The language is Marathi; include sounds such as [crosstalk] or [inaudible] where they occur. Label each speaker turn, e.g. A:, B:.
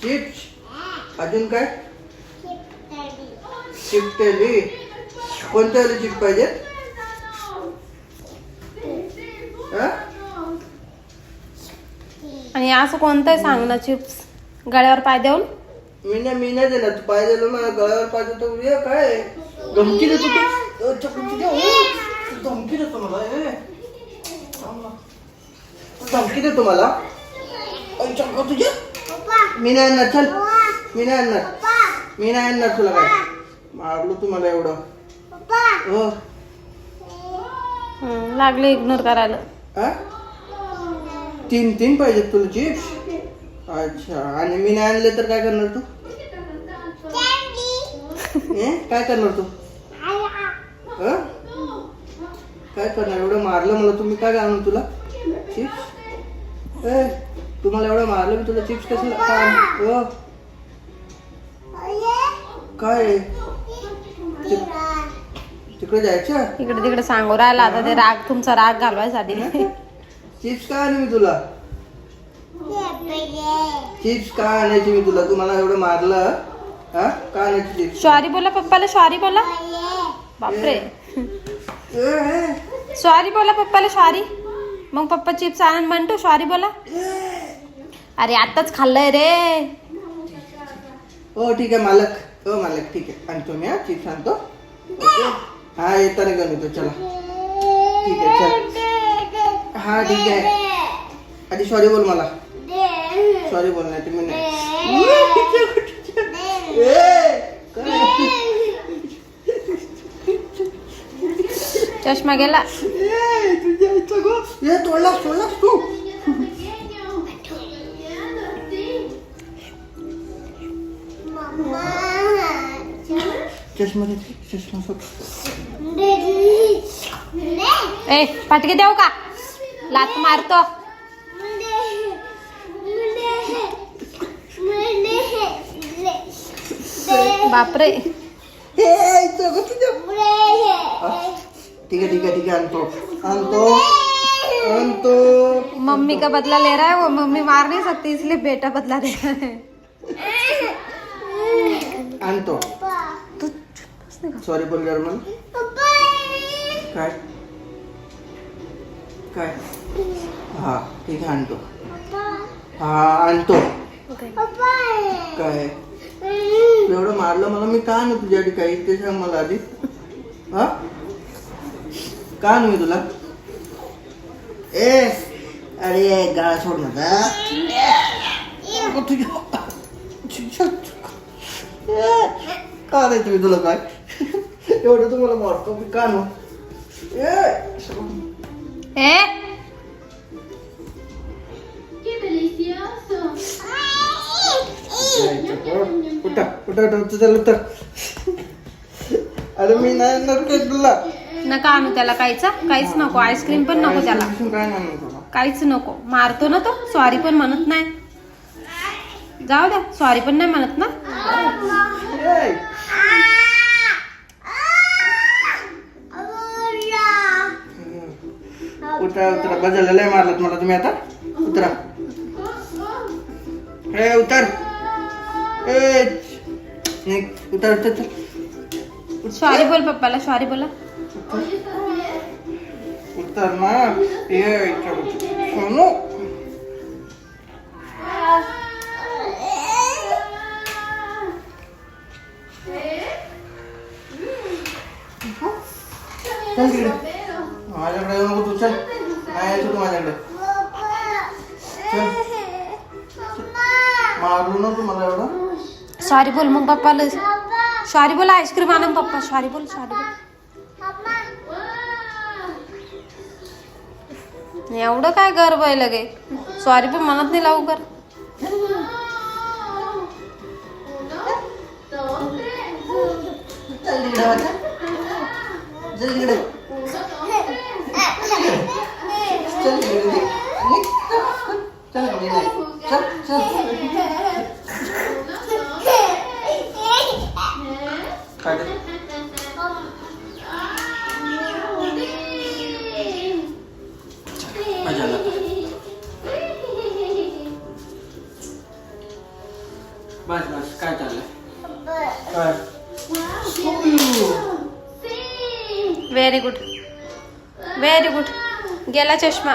A: चिप्स? अजून काय? चिपटेली कोणत्या वाली चिप पाहिजे? हा?
B: आणि असं कोणतं सांग ना चिप्स? गळ्यावर पाय देऊन?
A: मी नाही मी नाही देणार. तू पाय दिलं ना गळ्यावर पाय देतो. ये काय? धमकी देतो तू. अ, चकूची दे, ओ. तू धमकी देतो मला ना. धमकी देतो मला चक्क तुझ्या मी नाही आणणार चल मी नाही आणणार मी नाही आणणार तुला काय मारलो तू मला एवढं हो
B: हम्म, लागले इग्नोर करायला.
A: हा? तीन तीन पाहिजेत तुला चिप्स अच्छा आणि मी नाही आणले तर काय करणार तू? ए? काय करणार तू? हं? काय करणार? एवढं मारलं मला तुम्ही काय आणू तुला? चिप्स ए तुम्हाला एवढं मारलं मी तुला चिप्स कसं काय काय? तिकडे जायचं?
B: इकडे तिकडे सांगू राहिला आता ते राग तुमचा राग घालवायसाठी.
A: चिप्स काय आणू मी तुला? चिप्स का आणायची मी तुला? तुम्हाला एवढं मारलं हा? का आणायची चिप्स
B: सॉरी बोला पप्पाला सॉरी बोला. बापरे. सॉरी बोला पप्पाला सॉरी मग पप्पा चिप्स आणून म्हणतो सॉरी बोला. अरे आताच खाल्लंय रे.
A: हो ठीक आहे मालक. हो मालक ठीक आहे. आणतो मी हा चिप्स आणतो. ओके. हा येताना घेऊन येतो चला. ठीक आहे चल. हा ठीक आहे. आधी सॉरी बोल मला. सॉरी बोल नाही तुम्ही नाही. ए, काय?
B: चष्मा गेला.
A: ए, तुझ्या आईचा गो. ए, तोडलास तोडलास तू. चष्मा दे चष्मा सोड
B: ए पाटके देऊ का? लात मारतो. बापरे.
A: ठीक है ठीक है ठीक है आणतो. आणतो. आणतो.
B: मम्मी का बदला ले रहा है? वो मम्मी मार नहीं सकती इसलिए बेटा बदला ले रहा है।
A: आणतो.
B: तू
A: सॉरी बोल जर्मन काय? काय? हा ठीक आहे आणतो हा आणतो. काय? एवढं मारलं मला मी का आणू तुझ्यासाठी काही? ते सांग मला आधी. हा? का आणू मी तुला? ए अरे गाळा सोड ना अगं तुझ्या [laughs] का नाही तुम्ही तुला काय? एवढं तुम्हाला मारतो मी का आणू ए! उठा उठा उठा चल उतर. अरे मी नाही काय तुला?
B: नका आणू त्याला काहीच काहीच नको आईस्क्रीम पण नको त्याला.
A: काय नाही आणणार तुला.
B: काहीच नको. मारतो ना तो सॉरी पण म्हणत नाही. जाऊ द्या सॉरी पण नाही म्हणत ना?
A: उतरा उतरा. बजायला लय मारलात मला तुम्ही आता. उतरा. हे उतर. ए उतर उतर उतर.
B: सॉरी बोल पप्पाला सॉरी बोला.
A: उतर ना. ये सोनू. चल तिकडे. माझ्याकडे येऊ नको तू चल. नाही यायचं तू माझ्याकडे. मारलो ना तू मला एवढं.
B: सॉरी बोल मग पप्पाला सॉरी बोला आईस्क्रीम आणून पप्पा सॉरी बोल सॉरी बोल. एवढं काय गर्व आहे लगे? सॉरी पण म्हणत नाही
A: चल तिकडे वाचा. चल तिकडे. चल तिकडे निघ. चल तिकडे निघ. चल चल काय बस बस काय चाललंय
B: व्हेरी गुड व्हेरी गुड गेला चष्मा.